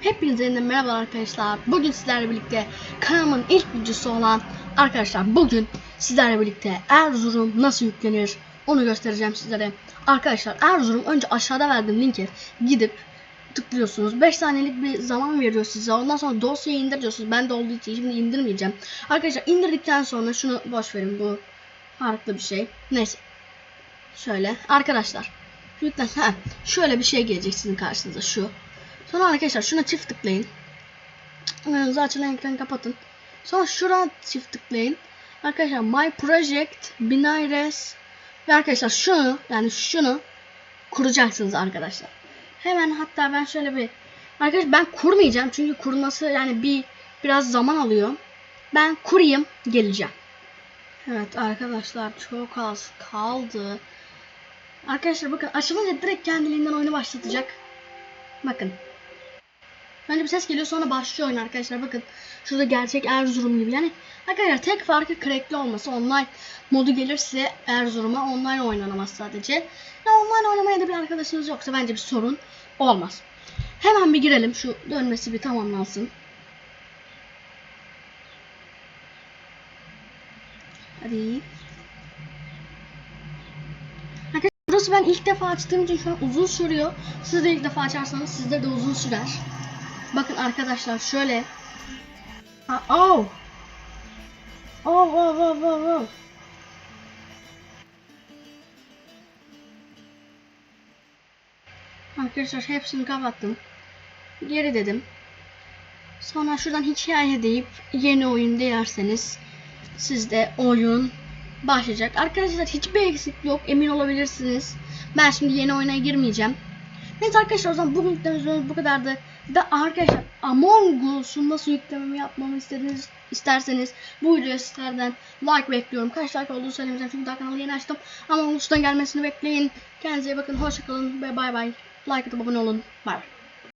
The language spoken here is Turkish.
Hepinize yeniden merhaba arkadaşlar. Bugün sizlerle birlikte kanalımın ilk videosu olan arkadaşlar bugün sizlerle birlikte Erzurum nasıl yüklenir onu göstereceğim sizlere. Arkadaşlar Erzurum önce aşağıda verdiğim linke gidip tıklıyorsunuz. 5 saniyelik bir zaman veriyor size. Ondan sonra dosyayı indir diyorsunuz. Ben de olduğu için şimdi indirmeyeceğim. Arkadaşlar indirdikten sonra şunu boş verin bu farklı bir şey. Neyse. Şöyle arkadaşlar. Yüklen. Ha, şöyle bir şey gelecek sizin karşınıza şu. Sonra arkadaşlar şuna çift tıklayın. Önünüze açılan ekranı kapatın. Sonra şuna çift tıklayın. Arkadaşlar My Project Binaires ve arkadaşlar şunu yani şunu kuracaksınız arkadaşlar. Hemen hatta ben şöyle bir arkadaşlar ben kurmayacağım çünkü kurması yani bir biraz zaman alıyor. Ben kurayım geleceğim. Evet arkadaşlar çok az kaldı. Arkadaşlar bakın açılınca direkt kendiliğinden oyunu başlatacak. Bakın. Önce bir ses geliyor sonra başlıyor oyun arkadaşlar. Bakın şurada gerçek Erzurum gibi. Yani arkadaşlar tek farkı crackli olması. Online modu gelirse Erzurum'a online oynanamaz sadece. Ya online oynamaya da bir arkadaşınız yoksa bence bir sorun olmaz. Hemen bir girelim. Şu dönmesi bir tamamlansın. Hadi. Arkadaşlar burası ben ilk defa açtığım için şu an uzun sürüyor. Siz de ilk defa açarsanız sizde de uzun sürer. Bakın arkadaşlar şöyle. Ha, oh. Oh, oh, oh, oh, oh. Arkadaşlar hepsini kapattım. Geri dedim. Sonra şuradan hikaye deyip yeni oyun derseniz sizde oyun başlayacak. Arkadaşlar hiçbir eksiklik yok emin olabilirsiniz. Ben şimdi yeni oyuna girmeyeceğim. Neyse arkadaşlar o zaman bugün yüklememiz bu kadardı. Da arkadaşlar Among Us'u nasıl yüklememi yapmamı istediniz, isterseniz bu videoya sizlerden like bekliyorum. Kaç like olduğunu söylemeyeceğim çünkü daha kanalı yeni açtım. Among Us'tan gelmesini bekleyin. Kendinize iyi bakın. Hoşçakalın ve bay bay. Like atıp abone olun. Bay bay.